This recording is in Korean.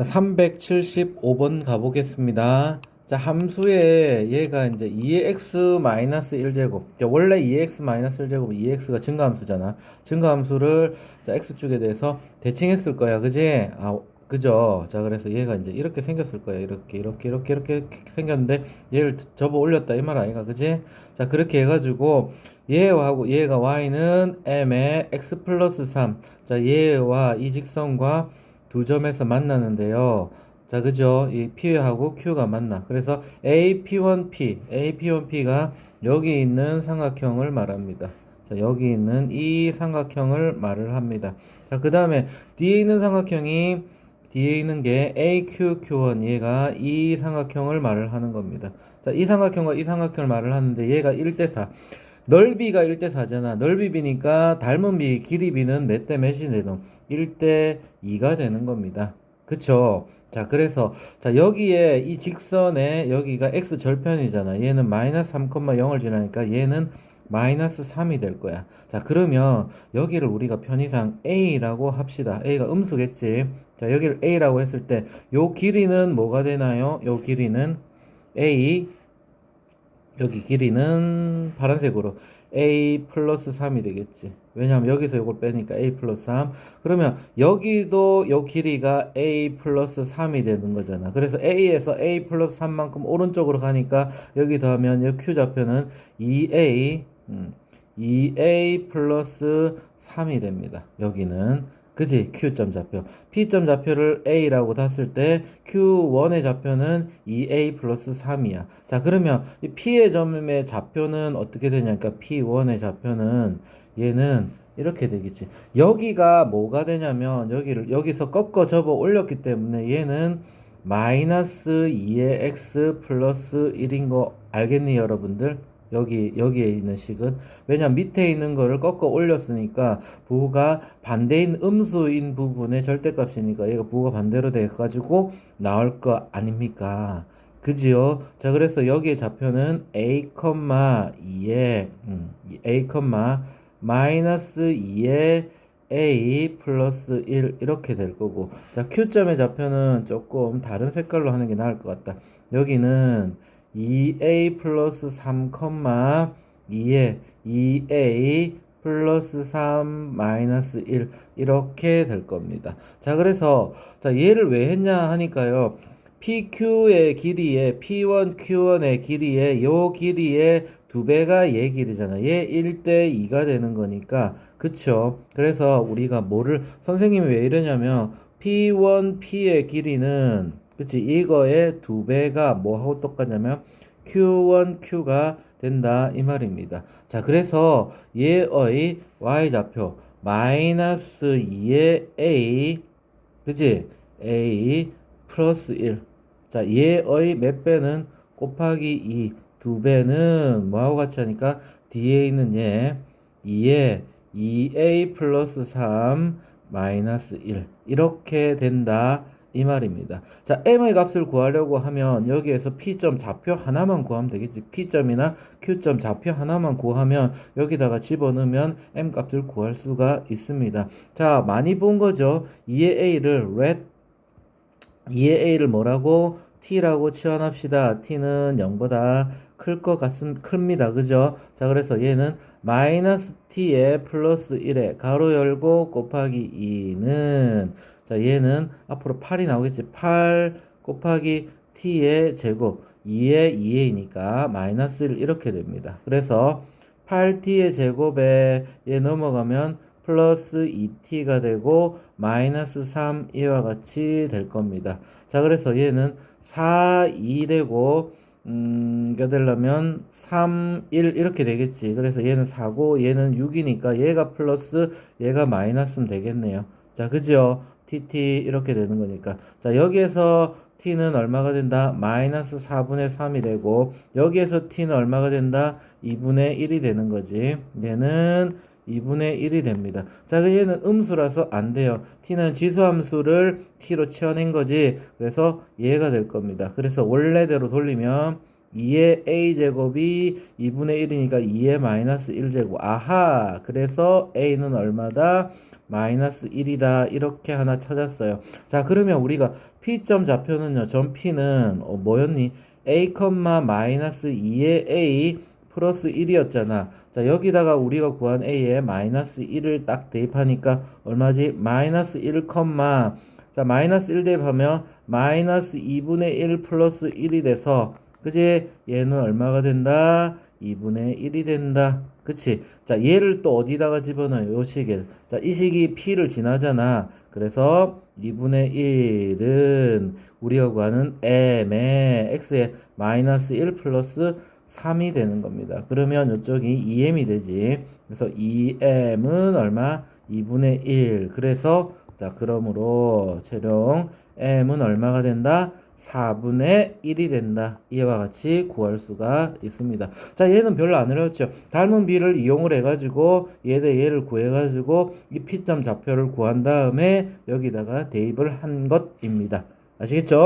자, 375번 가보겠습니다. 자, 함수에 얘가 이제 2x-1제곱. 원래 2x-1제곱, 2x가 증가함수잖아. 증가함수를 자, x축에 대해서 대칭했을 거야. 그지? 아, 그죠? 자, 그래서 얘가 이제 이렇게 생겼을 거야. 이렇게, 이렇게, 이렇게, 이렇게 생겼는데 얘를 접어 올렸다. 이 말 아이가. 그지? 자, 그렇게 해가지고 얘하고 얘가 y는 m에 x 플러스 3. 자, 얘와 이 직선과 두 점에서 만나는데요. 자, 그죠? 이 P하고 Q가 만나. 그래서 A, P1P, A, P1P가 여기 있는 삼각형을 말합니다. 자, 여기 있는 이 삼각형을 말을 합니다. 자, 그 다음에 뒤에 있는 삼각형이 뒤에 있는 게 AQQ1 얘가 이 삼각형을 말을 하는 겁니다. 자, 이 삼각형과 이 삼각형을 말을 하는데 얘가 1대 4. 넓이가 1대 4잖아. 넓이 비니까 닮은 비, 길이 비는 몇 대 몇이 되노? 1대 2가 되는 겁니다. 그쵸? 자, 그래서, 자, 여기에 이 직선에 여기가 x 절편이잖아. 얘는 마이너스 3,0을 지나니까 얘는 마이너스 3이 될 거야. 자, 그러면 여기를 우리가 편의상 a라고 합시다. a가 음수겠지. 자, 여기를 a라고 했을 때 요 길이는 뭐가 되나요? 요 길이는 a 여기 길이는 파란색으로 a 플러스 3이 되겠지. 왜냐하면 여기서 이걸 빼니까 a 플러스 3. 그러면 여기도 요 길이가 a 플러스 3이 되는 거잖아. 그래서 a에서 a 플러스 3만큼 오른쪽으로 가니까 여기 더하면 이 q 좌표는 2a 음, 2a 플러스 3이 됩니다. 여기는 그지? Q점 좌표. P점 좌표를 A라고 das을 때 Q1의 좌표는 2A 플러스 3이야. 자, 그러면 이 P의 점의 좌표는 어떻게 되냐니까 P1의 좌표는 얘는 이렇게 되겠지. 여기가 뭐가 되냐면 여기를 여기서 꺾어 접어 올렸기 때문에 얘는 마이너스 2의 x 플러스 1인 거 알겠니 여러분들? 여기 여기에 있는 식은 왜냐면 밑에 있는 거를 꺾어 올렸으니까 부호가 반대인 음수인 부분의 절대값이니까 얘가 부호가 반대로 돼 가지고 나올 거 아닙니까? 그지요? 자 그래서 여기에 좌표는 a, 2에 음, a, 마이너스 2에 a 플러스 1 이렇게 될 거고 자 q점의 좌표는 조금 다른 색깔로 하는 게 나을 것 같다. 여기는 2a 플러스 3, 2에 2a 플러스 3 마이너스 1 이렇게 될 겁니다. 자 그래서 자 얘를 왜 했냐 하니까요. PQ의 길이에 P1, Q1의 길이에 요 길이의 두 배가 얘 길이잖아. 얘 1대 2가 되는 거니까 그쵸? 그래서 우리가 뭐를 선생님이 왜 이러냐면 P1, P의 길이는 그치? 이거의 두 배가 뭐하고 똑같냐면 Q1Q가 된다 이 말입니다. 자 그래서 얘의 y좌표 마이너스 2의 a 그치? a 플러스 1. 자 얘의 몇 배는 곱하기 2. 두 배는 뭐하고 같이 하니까 뒤에 있는 얘 2에 2a 플러스 3 마이너스 1 이렇게 된다 이 말입니다. 자, m의 값을 구하려고 하면 여기에서 p점 좌표 하나만 구하면 되겠지. p점이나 q점 좌표 하나만 구하면 여기다가 집어넣으면 m 값을 구할 수가 있습니다. 자, 많이 본 거죠. 2의 a를 red 2의 a를 뭐라고 t라고 치환합시다. t는 0보다 클 것 같습 큽니다. 그죠? 자, 그래서 얘는 마이너스 t에 플러스 1에 가로 열고 곱하기 2는 자, 얘는 앞으로 8이 나오겠지. 8 곱하기 t의 제곱 2의 2a니까 마이너스 1 이렇게 됩니다. 그래서 8t의 제곱에 얘 넘어가면 플러스 2t가 되고 마이너스 3 이와 같이 될 겁니다. 자, 그래서 얘는 4, 2 되고 음, 되려면 3, 1 이렇게 되겠지. 그래서 얘는 4고 얘는 6이니까 얘가 플러스 얘가 마이너스면 되겠네요. 자, 그죠? tt 이렇게 되는 거니까. 자, 여기에서 t는 얼마가 된다? 마이너스 4분의 3이 되고 여기에서 t는 얼마가 된다? 2분의 1이 되는 거지. 얘는 2분의 1이 됩니다. 자, 그 얘는 음수라서 안 돼요. t는 지수함수를 t로 치워낸 거지. 그래서 얘가 될 겁니다. 그래서 원래대로 돌리면 2의 a제곱이 2분의 1이니까 2의 마이너스 1제곱. 아하! 그래서 a는 얼마다? 마이너스 1이다. 이렇게 하나 찾았어요. 자, 그러면 우리가 P점 좌표는요. 점 P는 어, 뭐였니? A, 마이너스 2의 A 플러스 1이었잖아. 자, 여기다가 우리가 구한 A에 마이너스 1을 딱 대입하니까 얼마지? 마이너스 1, 자, 마이너스 1 대입하면 마이너스 2분의 1 플러스 1이 돼서 그지? 얘는 얼마가 된다? 2분의 1이 된다. 그치? 자, 얘를 또 어디다가 집어넣어요? 요 식에. 자, 이 식이 P를 지나잖아. 그래서 2분의 1은 우리가 구하는 M의 X의 마이너스 1 플러스 3이 되는 겁니다. 그러면 이쪽이 2M이 되지. 그래서 2M은 얼마? 2분의 1. 그래서 자, 그러므로 재령 M은 얼마가 된다? 4분의 1이 된다. 이와 같이 구할 수가 있습니다. 자, 얘는 별로 안 어렵죠. 닮은 비를 이용을 해가지고 얘 대 얘를 구해가지고 이 P점 좌표를 구한 다음에 여기다가 대입을 한 것입니다. 아시겠죠?